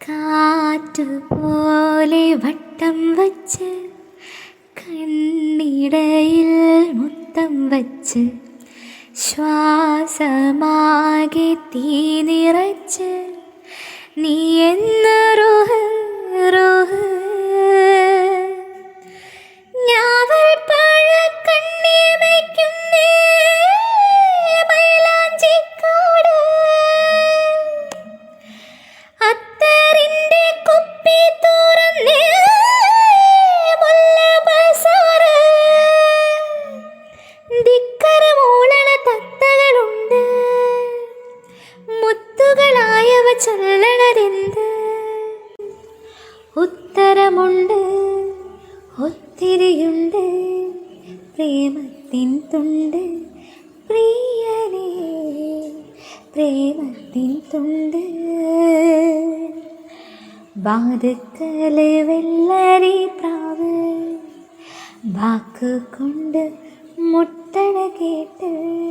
കാറ്റുപോലെ വട്ടം വച്ച് കണ്ണിടയിൽ മുത്തം വച്ച് ശ്വാസമാകെ തീ നിറച്ച് നീ എന്ന ചൊല്ലണതെന്ത്? ഉത്തരമുണ്ട് ഒത്തിരിയുണ്ട് പ്രേമത്തിൻ തുണ്ട്. പ്രിയനേ പ്രേമത്തിൻ തുണ്ട്. വാതുക്കൽ വെള്ളരി പ്രാവ് വാക്കുകൊണ്ട് മുട്ടണ കേട്ട്.